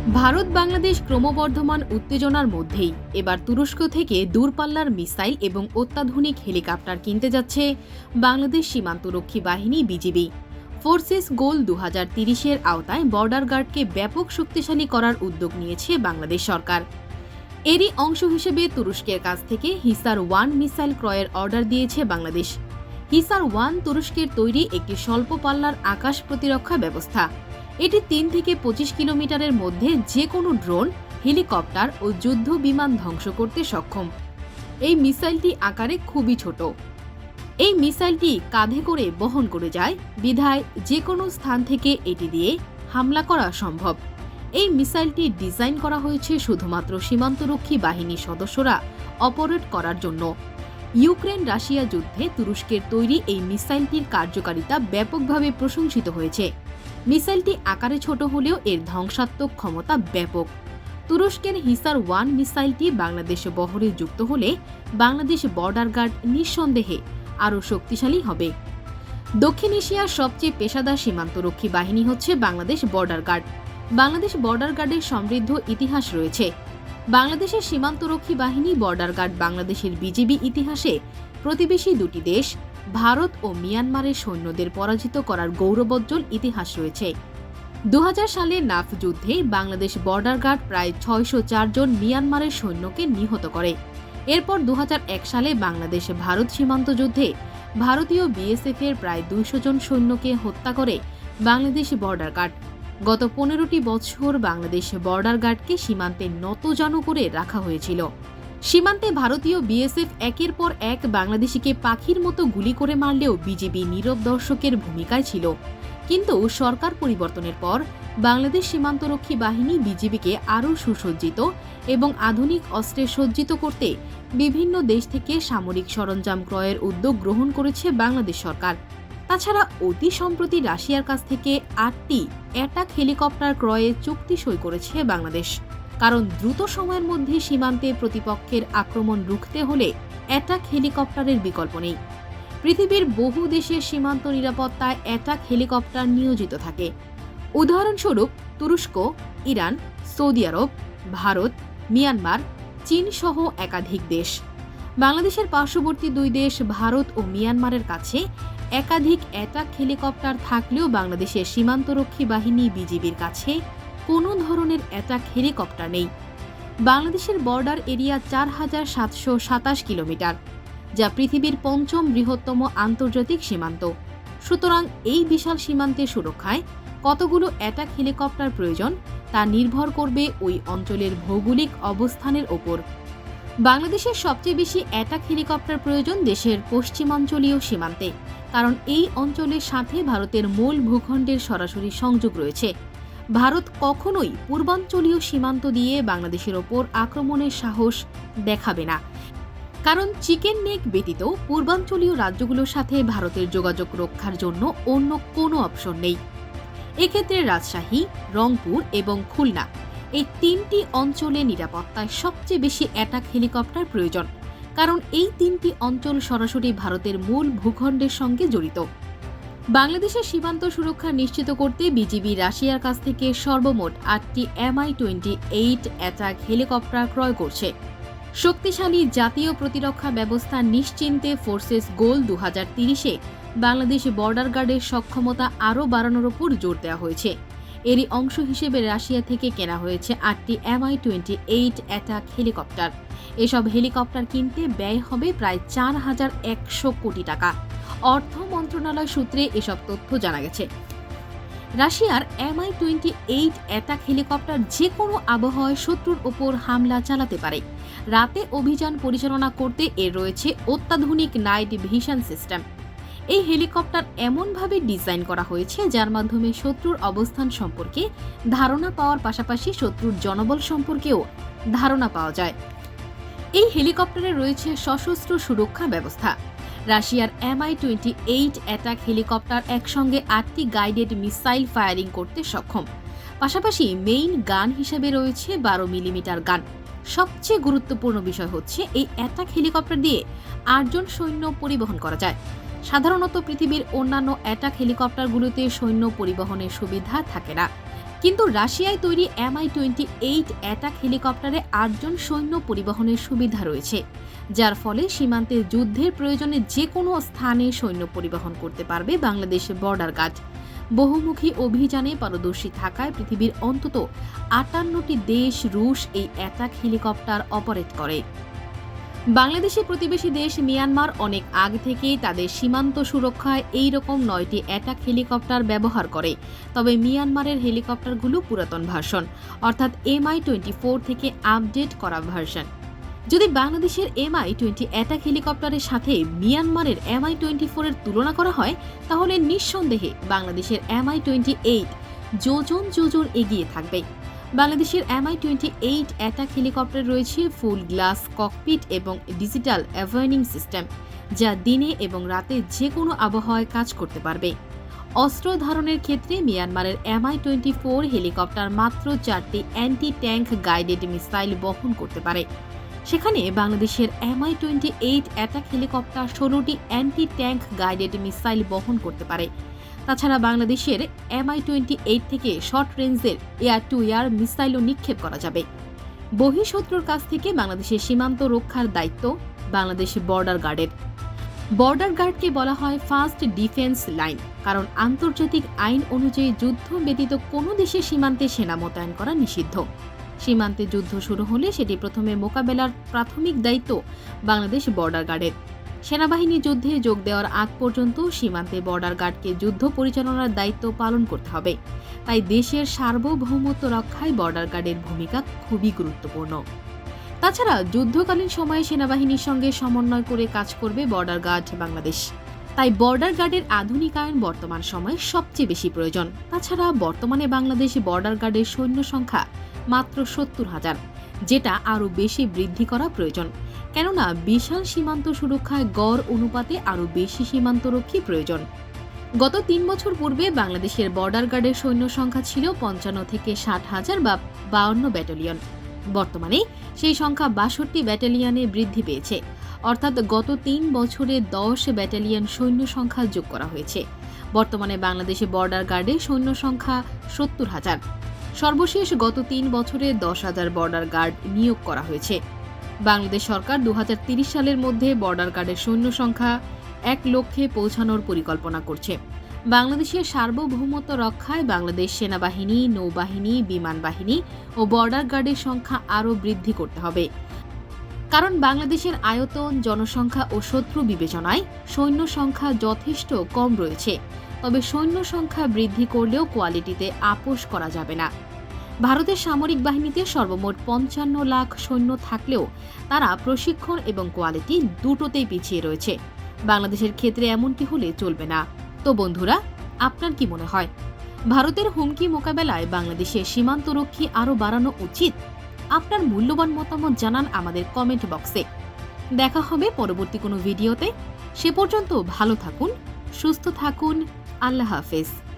ভারত বাংলাদেশ ক্রমবর্ধমান উত্তেজনার মধ্যেই এবার তুরস্ক থেকে দূরপাল্লার মিসাইল এবং অত্যাধুনিক হেলিকপ্টার কিনতে যাচ্ছে বাংলাদেশ সীমান্তরক্ষী বাহিনী বিজিবি। ফোর্সেস গোল দু তিরিশের আওতায় বর্ডার গার্ডকে ব্যাপক শক্তিশালী করার উদ্যোগ নিয়েছে বাংলাদেশ সরকার। এরই অংশ হিসেবে তুরস্কের কাছ থেকে হিসার ওয়ান মিসাইল ক্রয়ের অর্ডার দিয়েছে বাংলাদেশ। হিসার ওয়ান তুরস্কের তৈরি একটি স্বল্প পাল্লার আকাশ প্রতিরক্ষা ব্যবস্থা। এটি তিন থেকে পঁচিশ কিলোমিটারের মধ্যে যে কোনো ড্রোন, হেলিকপ্টার ও যুদ্ধ বিমান ধ্বংস করতে সক্ষম। এই মিসাইলটি আকারে খুবই ছোট। এই মিসাইলটি কাঁধে করে বহন করে যায়, বিধায় যে কোনো স্থান থেকে এটি দিয়ে হামলা করা সম্ভব। এই মিসাইলটি ডিজাইন করা হয়েছে শুধুমাত্র সীমান্তরক্ষী বাহিনীর সদস্যরা অপারেট করার জন্য। ইউক্রেন রাশিয়া যুদ্ধে তুরস্কের তৈরি এই মিসাইলটির কার্যকারিতা ব্যাপকভাবে প্রশংসিত হয়েছে। মিসাইলটি আকারে ছোট হলেও এর ধ্বংসাত্মক ক্ষমতা ব্যাপক। তুরস্কের হিসার ওয়ান মিসাইলটি বাংলাদেশে বহরে যুক্ত হলে বাংলাদেশ বর্ডার গার্ড নিঃসন্দেহে আরও শক্তিশালী হবে। দক্ষিণ এশিয়ার সবচেয়ে পেশাদার সীমান্তরক্ষী বাহিনী হচ্ছে Bangladesh border guard. Bangladesh border গার্ডের সমৃদ্ধ ইতিহাস রয়েছে। বাংলাদেশের সীমান্তরক্ষী বাহিনী বর্ডার গার্ড বাংলাদেশের বিজিবি ইতিহাসে প্রতিবেশী দুটি দেশ ভারত ও মিয়ানমারের সৈন্যদের পরাজিত করার গৌরবোজ্জ্বল ইতিহাস রয়েছে। দু হাজার সালে নাফ যুদ্ধে বাংলাদেশ বর্ডার গার্ড প্রায় ছয়শো জন মিয়ানমারের সৈন্যকে নিহত করে। এরপর দু হাজার এক সালে বাংলাদেশ ভারত সীমান্ত যুদ্ধে ভারতীয় বিএসএফ এর প্রায় দুইশো জন সৈন্যকে হত্যা করে বাংলাদেশ বর্ডার গার্ড। গত পনেরোটি বছর বাংলাদেশ বর্ডার গার্ডকে সীমান্তে নতজানু করে রাখা হয়েছিল। সীমান্তে ভারতীয় বিএসএফ একের পর এক বাংলাদেশিকে পাখির মতো গুলি করে মারলেও বিজেপি নীরব দর্শকের ভূমিকায় ছিল। কিন্তু সরকার পরিবর্তনের পর বাংলাদেশ সীমান্তরক্ষী বাহিনী বিজিবিকে আরও সুসজ্জিত এবং আধুনিক অস্ত্রে সজ্জিত করতে বিভিন্ন দেশ থেকে সামরিক সরঞ্জাম ক্রয়ের উদ্যোগ গ্রহণ করেছে বাংলাদেশ সরকার। তাছাড়া অতি সম্প্রতি রাশিয়ার কাছ থেকে আটটি অ্যাটাক হেলিকপ্টার ক্রয়ে চুক্তি সই করেছে বাংলাদেশ। কারণ দ্রুত সময়ের মধ্যে সীমান্তে প্রতিপক্ষের আক্রমণ রুখতে হলে অ্যাটাক হেলিকপ্টারের বিকল্প নেই। পৃথিবীর বহু দেশের সীমান্ত নিরাপত্তায় অ্যাটাক হেলিকপ্টার নিয়োজিত থাকে। উদাহরণস্বরূপ, তুরস্ক, ইরান, সৌদি আরব, ভারত, মিয়ানমার, চীন সহ একাধিক দেশ। বাংলাদেশের পার্শ্ববর্তী দুই দেশ, ভারত ও মিয়ানমারের কাছে একাধিক অ্যাটাক হেলিকপ্টার থাকলেও বাংলাদেশের সীমান্তরক্ষী বাহিনী বিজিবির কাছে কোনো ধরনের অ্যাটাক হেলিকপ্টার নেই। বাংলাদেশের বর্ডার এরিয়া চার হাজার সাতশো সাতাশ কিলোমিটার, যা পৃথিবীর পঞ্চম বৃহত্তম আন্তর্জাতিক সীমান্ত। সুতরাং এই বিশাল সীমান্তের সুরক্ষায় কতগুলো অ্যাটাক হেলিকপ্টার প্রয়োজন, তা নির্ভর করবে ওই অঞ্চলের ভৌগোলিক অবস্থানের ওপর। বাংলাদেশের সবচেয়ে বেশি অ্যাটাক হেলিকপ্টার প্রয়োজন দেশের পশ্চিমাঞ্চলীয় সীমান্তে, কারণ এই অঞ্চলের সাথে ভারতের মূল ভূখণ্ডের সরাসরি সংযোগ রয়েছে। ভারত কখনোই পূর্বাঞ্চলীয় সীমান্ত দিয়ে বাংলাদেশের ওপর আক্রমণের সাহস দেখাবে না। কারণ চিকেন নেক ব্যতীত পূর্বাঞ্চলীয় রাজ্যগুলোর সাথে ভারতের যোগাযোগ রক্ষার জন্য অন্য কোনো অপশন নেই। এক্ষেত্রে রাজশাহী, রংপুর এবং খুলনা এই তিনটি অঞ্চলে নিরাপত্তায় সবচেয়ে বেশি অ্যাটাক হেলিকপ্টার প্রয়োজন। কারণ এই তিনটি অঞ্চল সরাসরি ভারতের মূল ভূখণ্ডের সঙ্গে জড়িত। বাংলাদেশের সীমান্ত সুরক্ষা নিশ্চিত করতে বিজিবি রাশিয়ার কাছ থেকে সর্বমোট আটটি MI twenty eight attack helicopter ক্রয় করছে। শক্তিশালী জাতীয় প্রতিরক্ষা ব্যবস্থা নিশ্চিন্তে ফোর্সেস গোল দু হাজার তিরিশে বাংলাদেশ বর্ডার গার্ডের সক্ষমতা আরও বাড়ানোর উপর জোর দেওয়া হয়েছে। এরই অংশ হিসেবে রাশিয়া থেকে কেনা হয়েছে আটটি MI twenty eight attack helicopter. এসব হেলিকপ্টার কিনতে ব্যয় হবে প্রায় চার হাজার একশো কোটি টাকা। অর্থ মন্ত্রণালয় সূত্রে এসব তথ্য জানা গেছে। রাশিয়ার MI twenty eight attack helicopter যে কোনো আবহাওয়ায় শত্রুর ওপর হামলা চালাতে পারে। রাতে অভিযান পরিচালনা করতে এর রয়েছে অত্যাধুনিক নাইট ভিশন সিস্টেম। এই হেলিকপ্টার এমনভাবে ডিজাইন করা হয়েছে, যার মাধ্যমে শত্রুর অবস্থান সম্পর্কে ধারণা পাওয়ার পাশাপাশি শত্রুর জনবল সম্পর্কেও ধারণা পাওয়া যায়। এই হেলিকপ্টারে রয়েছে সশস্ত্র সুরক্ষা ব্যবস্থা। রাশিয়ার MI twenty eight attack helicopter একসঙ্গে আটটি গাইডেড মিসাইল ফায়ারিং করতে সক্ষম। পাশাপাশি মেইন গান হিসেবে রয়েছে বারো মিলিমিটার গান। সবচেয়ে গুরুত্বপূর্ণ বিষয় হচ্ছে এই অ্যাটাক হেলিকপ্টার দিয়ে আটজন সৈন্য পরিবহন করা যায়। সাধারণত পৃথিবীর অন্যান্য অ্যাটাক হেলিকপ্টারগুলোতে সৈন্য পরিবহনের সুবিধা থাকে না। কিন্তু রাশিয়ায় তৈরি এমআই টোয়েন্টি এইট অ্যাটাক হেলিকপ্টারে আটজন সৈন্য পরিবহনের সুবিধা রয়েছে, যার ফলে সীমান্তে যুদ্ধের প্রয়োজনে যে কোনো স্থানে সৈন্য পরিবহন করতে পারবে বাংলাদেশের বর্ডার গার্ড। বহুমুখী অভিযানে পারদর্শী থাকায় পৃথিবীর অন্তত আটান্নটি দেশ রুশ এই অ্যাটাক হেলিকপ্টার অপারেট করে। বাংলাদেশের প্রতিবেশী দেশ মিয়ানমার অনেক আগ থেকেই তাদের সীমান্ত সুরক্ষায় এই রকম নয়টি অ্যাটাক হেলিকপ্টার ব্যবহার করে। তবে মিয়ানমারের হেলিকপ্টারগুলো পুরাতন ভার্সন, অর্থাৎ এমআই টোয়েন্টি ফোর থেকে আপডেট করা ভার্সন। যদি বাংলাদেশের এমআই টোয়েন্টি অ্যাটাক হেলিকপ্টারের সাথে মিয়ানমারের এমআই টোয়েন্টি ফোরের তুলনা করা হয়, তাহলে নিঃসন্দেহে বাংলাদেশের এমআই টোয়েন্টি এইট যোজন যোজন এগিয়ে থাকবে। বাংলাদেশের MI twenty eight attack helicopter রয়েছে ফুল গ্লাস ককপিট এবং ডিজিটাল অ্যাভয়েনিং সিস্টেম, যা দিনে এবং রাতে যে কোনো আবহাওয়ায় কাজ করতে পারবে। অস্ত্র ধারণের ক্ষেত্রে মিয়ানমারের এমআই টোয়েন্টি ফোর হেলিকপ্টার মাত্র চারটি অ্যান্টি ট্যাঙ্ক গাইডেড মিসাইল বহন করতে পারে। সেখানে বাংলাদেশের MI twenty eight attack helicopter ষোলোটি অ্যান্টি ট্যাঙ্ক গাইডেড মিসাইল বহন করতে পারে। তাছাড়া বাংলাদেশের এমআই টোয়েন্টি এইট থেকে শর্ট রেঞ্জের এয়ার টু এয়ার মিসাইলও নিক্ষেপ করা যাবে। বহিঃশত্রুর কাছ থেকে বাংলাদেশের সীমান্ত রক্ষার দায়িত্ব বাংলাদেশ বর্ডার গার্ডের বর্ডার গার্ডকে বলা হয় ফার্স্ট ডিফেন্স লাইন কারণ আন্তর্জাতিক আইন অনুযায়ী যুদ্ধ ব্যতীত কোনো দেশের সীমান্তে সেনা মোতায়েন করা নিষিদ্ধ। সীমান্তে যুদ্ধ শুরু হলে সেটি প্রথমে মোকাবেলার প্রাথমিক দায়িত্ব বাংলাদেশ বর্ডার গার্ডের সেনাবাহিনী যুদ্ধে যোগ দেওয়ার আগ পর্যন্ত সীমান্তে বর্ডার গার্ডকে যুদ্ধ পরিচালনার দায়িত্ব পালন করতে হবে। তাই দেশের সার্বভৌমত্ব রক্ষায় বর্ডার গার্ডের ভূমিকা খুবই গুরুত্বপূর্ণ। তাছাড়া যুদ্ধকালীন সময়ে সেনাবাহিনীর সঙ্গে সমন্বয় করে কাজ করবে বর্ডার গার্ড বাংলাদেশ। তাই বর্ডার গার্ডের আধুনিকায়ন বর্তমান সময়ে সবচেয়ে বেশি প্রয়োজন। তাছাড়া বর্তমানে বাংলাদেশ বর্ডার গার্ডের সৈন্য সংখ্যা মাত্র সত্তর হাজার, যেটা আরও বেশি বৃদ্ধি করা প্রয়োজন। কেননা বিশাল সীমান্ত সুরক্ষায় গড় অনুপাতে আরও বেশি সীমান্তরক্ষী প্রয়োজন। গত তিন বছর পূর্বে বাংলাদেশের বর্ডার গার্ডের সৈন্য সংখ্যা ছিল পঞ্চান্ন থেকে ষাট হাজার বা বাউন্ন ব্যাটালিয়ন। বর্তমানে সেই সংখ্যা বাষট্টি ব্যাটালিয়নে বৃদ্ধি পেয়েছে। অর্থাৎ গত তিন বছরে দশ ব্যাটালিয়ন সৈন্য সংখ্যা যোগ করা হয়েছে। বর্তমানে বাংলাদেশে বর্ডার গার্ডে সৈন্য সংখ্যা সত্তর হাজার। সর্বশেষ গত তিন বছরে দশ হাজার বর্ডার গার্ড নিয়োগ করা হয়েছে। বাংলাদেশ সরকার দু সালের মধ্যে বর্ডার গার্ডের সৈন্য সংখ্যা এক লক্ষে পৌঁছানোর পরিকল্পনা করছে। বাংলাদেশের সার্বভৌমত্ব রক্ষায় বাংলাদেশ সেনাবাহিনী, নৌবাহিনী, বিমান বাহিনী ও বর্ডার গার্ডের সংখ্যা আরও বৃদ্ধি করতে হবে। কারণ বাংলাদেশের আয়তন, জনসংখ্যা ও শত্রু বিবেচনায় সৈন্য সংখ্যা যথেষ্ট কম রয়েছে। তবে সৈন্য সংখ্যা বৃদ্ধি করলেও কোয়ালিটিতে আপোষ করা যাবে না। ভারতের সামরিক বাহিনীতে সর্বমোট পঞ্চান্ন লাখ সৈন্য থাকলেও তারা প্রশিক্ষণ এবং কোয়ালিটি দুটোতেই পিছিয়ে রয়েছে। বাংলাদেশের ক্ষেত্রে এমনটি হলে চলবে না। তো বন্ধুরা, আপনার কি মনে হয়? ভারতের হুমকি মোকাবেলায় বাংলাদেশের সীমান্তরক্ষী আরও বাড়ানো উচিত? আপনার মূল্যবান মতামত জানান আমাদের কমেন্ট বক্সে। দেখা হবে পরবর্তী কোনো ভিডিওতে। সে পর্যন্ত ভালো থাকুন, সুস্থ থাকুন, আল্লাহ হাফেজ।